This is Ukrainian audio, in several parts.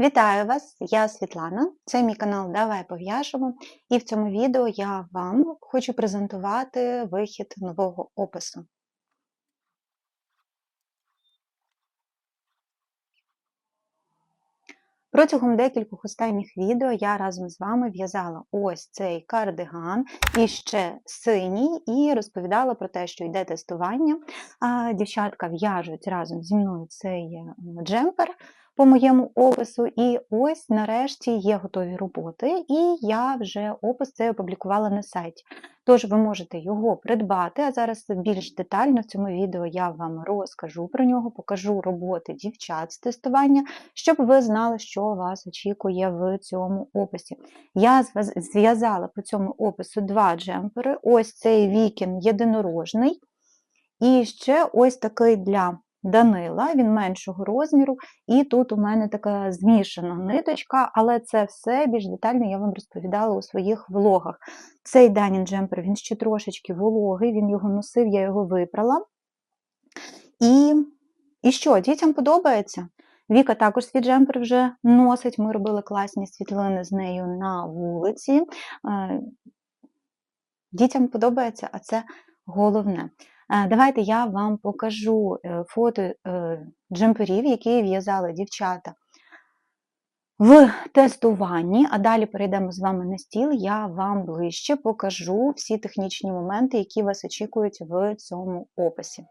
Вітаю вас! Я Світлана, це мій канал Давай пов'яжемо, і в цьому відео я вам хочу презентувати вихід нового опису. Протягом декількох останніх відео я разом з вами в'язала ось цей кардиган і ще синій, і розповідала про те, що йде тестування. Дівчатка в'яжуть разом зі мною цей джемпер по моєму опису. І ось нарешті є готові роботи, і я вже опис цей опублікувала на сайті. Тож ви можете його придбати, а зараз більш детально в цьому відео я вам розкажу про нього, покажу роботи дівчат з тестування, щоб ви знали, що вас очікує в цьому описі. Я зв'язала по цьому опису два джемпери. Ось цей вікін єдинорожний. І ще ось такий для Данила, він меншого розміру, і тут у мене така змішана ниточка, але це все більш детально я вам розповідала у своїх влогах. Цей Данін джемпер він ще трошечки вологий, він його носив, я його випрала. І і що, дітям подобається? Віка також свій джемпер вже носить. Ми робили класні світлини з нею на вулиці. Е, дітям подобається, а це головне. Давайте я вам покажу е, фото е, джемперів, які в'язали дівчата в тестуванні, а далі перейдемо з вами на стіл, я вам ближче покажу всі технічні моменти, які вас очікують в цьому описі.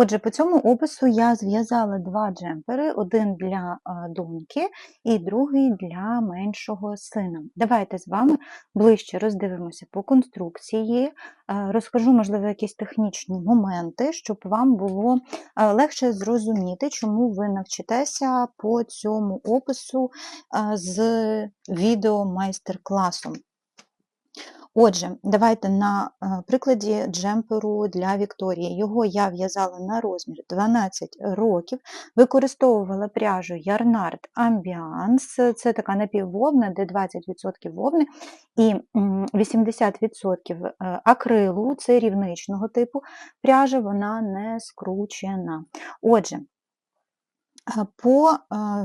Отже, по цьому опису я зв'язала два джемпери: один для доньки і другий для меншого сина. Давайте з вами ближче роздивимося по конструкції, розкажу, можливо, якісь технічні моменти, щоб вам було легше зрозуміти, чому ви навчитеся по цьому опису з відео майстер-класом. Отже, давайте на е, прикладі джемперу для Вікторії. Його я в'язала на розмір 12 років, використовувала пряжу Yarnard Ambiance, це така напіввовна, де 20% вовни і 80% е, акрилу, це рівничного типу пряжа, вона не скручена. Отже, е, по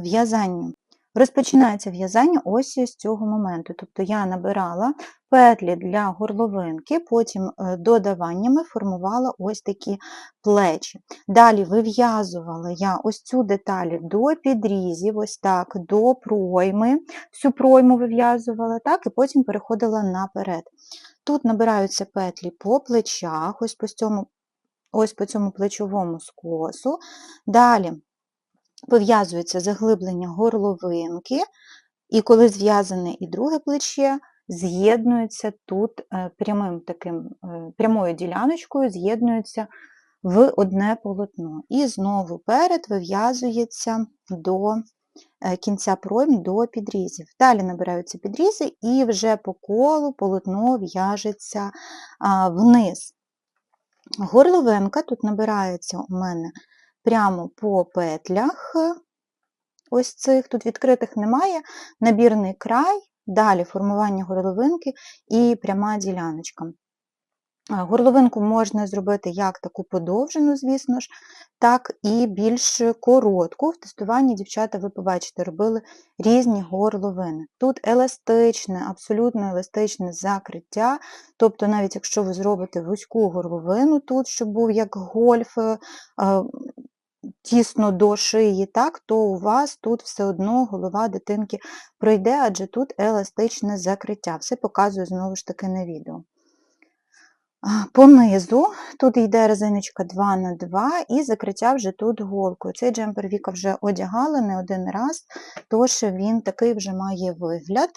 в'язанню Розпочинається в'язання ось з цього моменту. Тобто я набирала петлі для горловинки, потім е, додаваннями формувала ось такі плечі. Далі вив'язувала я ось цю деталь до підрізів, ось так, до пройми, всю пройму вив'язувала, так, і потім переходила наперед. Тут набираються петлі по плечах, ось по цьому, ось по цьому плечовому скосу. Далі пов'язується заглиблення горловинки, і коли зв'язане і друге плече, з'єднується тут е, прямим таким, е, прямою діляночкою, з'єднується в одне полотно. І знову перед вив'язується до е, кінця пройм до підрізів. Далі набираються підрізи, і вже по колу полотно в'яжеться вниз. Горловинка тут набирається у мене прямо по петлях, ось цих, тут відкритих немає, набірний край, далі формування горловинки і пряма діляночка. Горловинку можна зробити як таку подовжену, звісно ж, так і більш коротку. В тестуванні, дівчата, ви побачите, робили різні горловини. Тут еластичне, абсолютно еластичне закриття. Тобто, навіть якщо ви зробите вузьку горловину тут, щоб був як гольф, е, тісно до шиї, так, то у вас тут все одно голова дитинки пройде, адже тут еластичне закриття. Все показую знову ж таки на відео. Понизу тут йде резиночка 2 на 2 і закриття вже тут голкою. Цей джемпер Віка вже одягала не один раз, тож він такий вже має вигляд,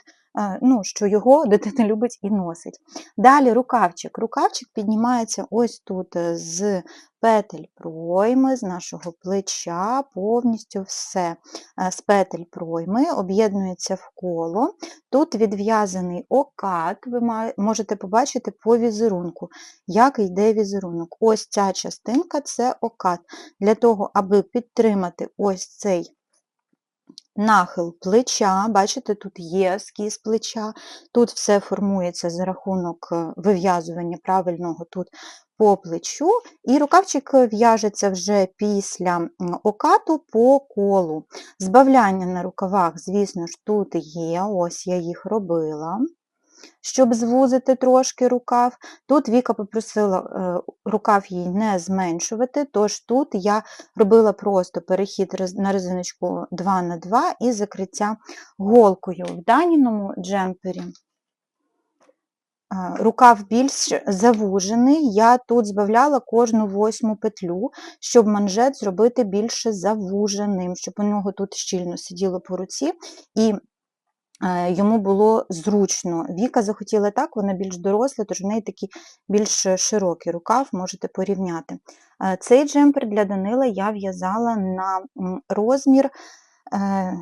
ну, що його дитина любить і носить. Далі рукавчик. Рукавчик піднімається ось тут е, з петель пройми, з нашого плеча, повністю все е, з петель пройми, об'єднується в коло. Тут відв'язаний окат, ви можете побачити по візерунку, як йде візерунок. Ось ця частинка це окат. Для того, аби підтримати ось цей нахил плеча, бачите, тут є скіз плеча, тут все формується за рахунок е, вив'язування правильного тут по плечу, і рукавчик в'яжеться вже після окату по колу. Збавляння на рукавах, звісно ж, тут є, ось я їх робила. Щоб звузити трошки рукав. Тут Віка попросила е, рукав їй не зменшувати, тож тут я робила просто перехід на резиночку 2 на 2 і закриття голкою. В даному джемпері рукав більш завужений, я тут збавляла кожну восьму петлю, щоб манжет зробити більше завуженим, щоб у нього тут щільно сиділо по руці, і е, йому було зручно. Віка захотіла так, вона більш доросла, тож в неї такий більш широкий рукав, можете порівняти. Е, цей джемпер для Данила я в'язала на розмір. Е,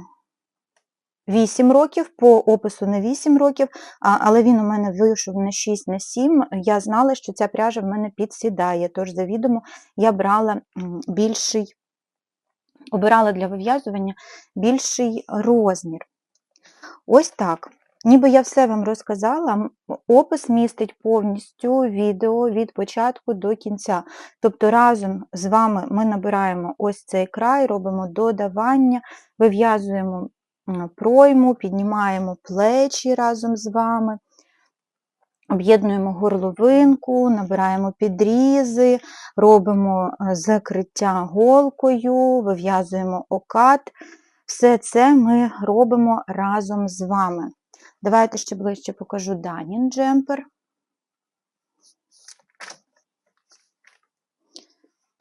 8 років, по опису на 8 років, але він у мене вийшов на 6 на 7. Я знала, що ця пряжа в мене підсідає, тож завідомо я брала більший, обирала для вив'язування більший розмір. Ось так. Ніби я все вам розказала, опис містить повністю відео від початку до кінця. Тобто разом з вами ми набираємо ось цей край, робимо додавання, вив'язуємо пройму, піднімаємо плечі разом з вами, об'єднуємо горловинку, набираємо підрізи, робимо е, закриття голкою, вив'язуємо окат. Все це ми робимо разом з вами. Давайте ще ближче покажу Данін джемпер.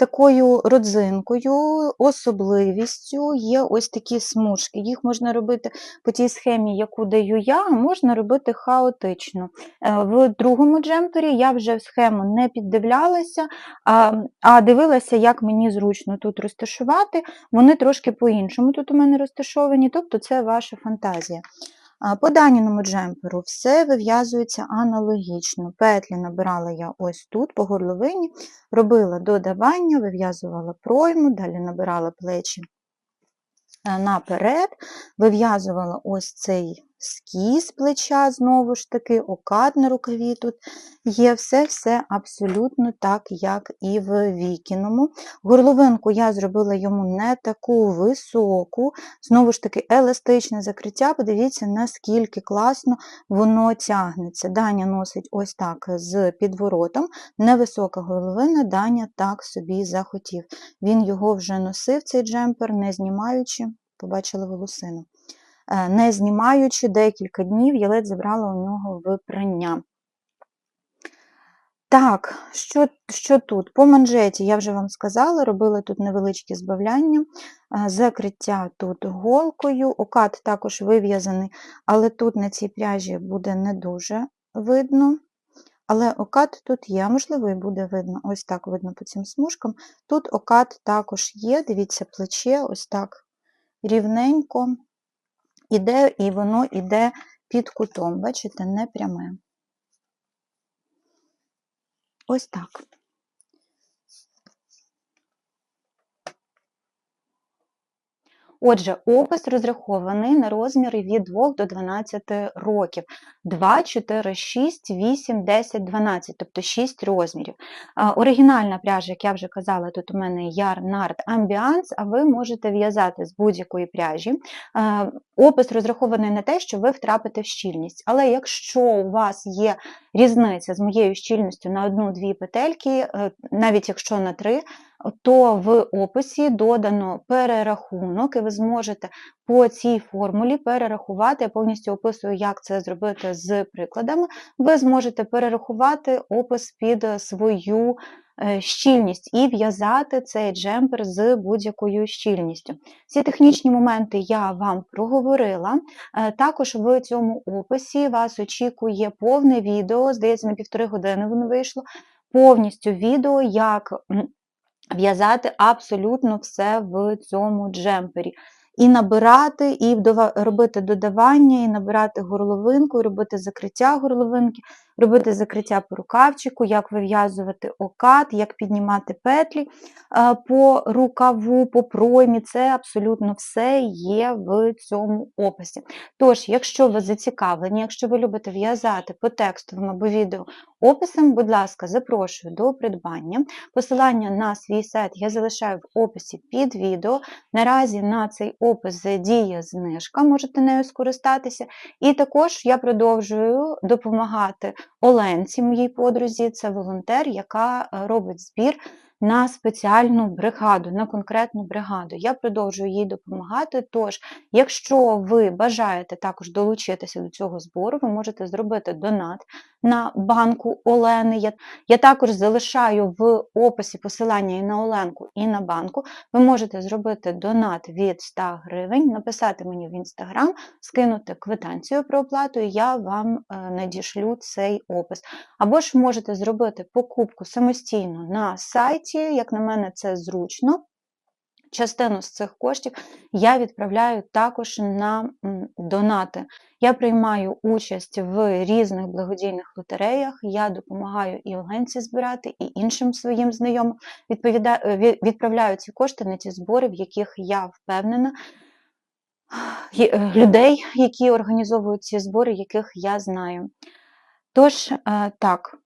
Такою родзинкою, особливістю є ось такі смужки. Їх можна робити по тій схемі, яку даю я, а можна робити хаотично. Е, в другому джемпері я вже схему не піддивлялася, а дивилася, як мені зручно тут розташувати. Вони трошки по-іншому тут у мене розташовані, тобто це ваша фантазія. По даніному джемперу все вив'язується аналогічно. Петлі набирала я ось тут, по горловині, робила додавання, вив'язувала пройму, далі набирала плечі е, наперед, вив'язувала ось цей скіз плеча, знову ж таки, окат на рукаві тут є все-все абсолютно так, як і в вікіному. Горловинку я зробила йому не таку високу, знову ж таки, еластичне закриття. Подивіться, наскільки класно воно тягнеться. Даня носить ось так з підворотом. Невисока горловина, Даня так собі захотів. Він його вже носив, цей джемпер, не знімаючи, побачили волосину. Е, не знімаючи декілька днів, я ледь забрала у нього випрання. Так, що що тут? По манжеті, я вже вам сказала, робила тут невеличкі збавляння, е, закриття тут голкою, окат також вив'язаний, але тут на цій пряжі буде не дуже видно. Але окат тут є, можливо, і буде видно, ось так видно по цим смужкам. Тут окат також є, дивіться, плече, ось так рівненько іде, і воно йде під кутом, бачите, не пряме. Ось так. Отже, опис розрахований на розміри від 2 до 12 років. 2, 4, 6, 8, 10, 12, тобто 6 розмірів. Оригінальна пряжа, як я вже казала, тут у мене Yarn Ambiance, а ви можете в'язати з будь-якої пряжі. Опис розрахований на те, що ви втрапите в щільність. Але якщо у вас є різниця з моєю щільністю на одну-дві петельки, е, навіть якщо на три, то в описі додано перерахунок, і ви зможете по цій формулі перерахувати. Я повністю описую, як це зробити з прикладами. Ви зможете перерахувати опис під свою е, щільність і в'язати цей джемпер з будь-якою щільністю. Ці технічні моменти я вам проговорила. Е, Також в цьому описі вас очікує повне відео, здається, на півтори години воно вийшло. Повністю відео, як в'язати абсолютно все в цьому джемпері. І набирати, і робити додавання, і набирати горловинку, і робити закриття горловинки, робити закриття по рукавчику, як вив'язувати окат, як піднімати петлі е, по рукаву, по проймі. Це абсолютно все є в цьому описі. Тож, якщо ви зацікавлені, якщо ви любите в'язати по текстовим або відео описам, будь ласка, запрошую до придбання. Посилання на свій сайт я залишаю в описі під відео. Наразі на цей опис діє знижка, можете нею скористатися. І також я продовжую допомагати Оленці, моїй подрузі, це волонтер, яка е, робить збір на спеціальну бригаду, на конкретну бригаду. Я продовжую їй допомагати. Тож, якщо ви бажаєте також долучитися до цього збору, ви можете зробити донат на банку Олени. Я, я також залишаю в описі посилання і на Оленку, і на банку. Ви можете зробити донат від 100 гривень, написати мені в інстаграм, скинути квитанцію про оплату, і я вам е, надішлю цей опис. Або ж можете зробити покупку самостійно на сайті, як на мене, це зручно. Частину з цих коштів я відправляю також на донати. Я приймаю участь в різних благодійних лотереях. Я допомагаю і Оленці збирати, і іншим своїм знайомим. Відповіда... е, Відправляю ці кошти на ті збори, в яких я впевнена. е, Людей, які організовують ці збори, яких я знаю. Тож, е, так,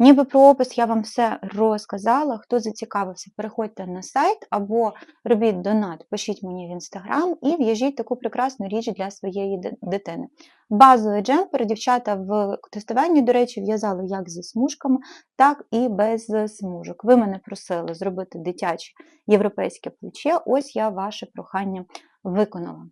ніби про опис я вам все розказала. Хто зацікавився, переходьте на сайт або робіть донат, пишіть мені в інстаграм і в'яжіть таку прекрасну річ для своєї дитини. Базовий джемпер дівчата в тестуванні, до речі, в'язали як зі смужками, так і без смужок. Ви мене просили зробити дитяче європейське плече. Ось я ваше прохання виконала.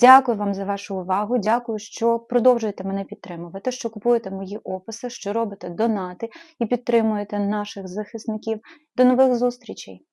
Дякую вам за вашу увагу. Дякую, що продовжуєте мене підтримувати, що купуєте мої описи, що робите донати і підтримуєте наших захисників. До нових зустрічей!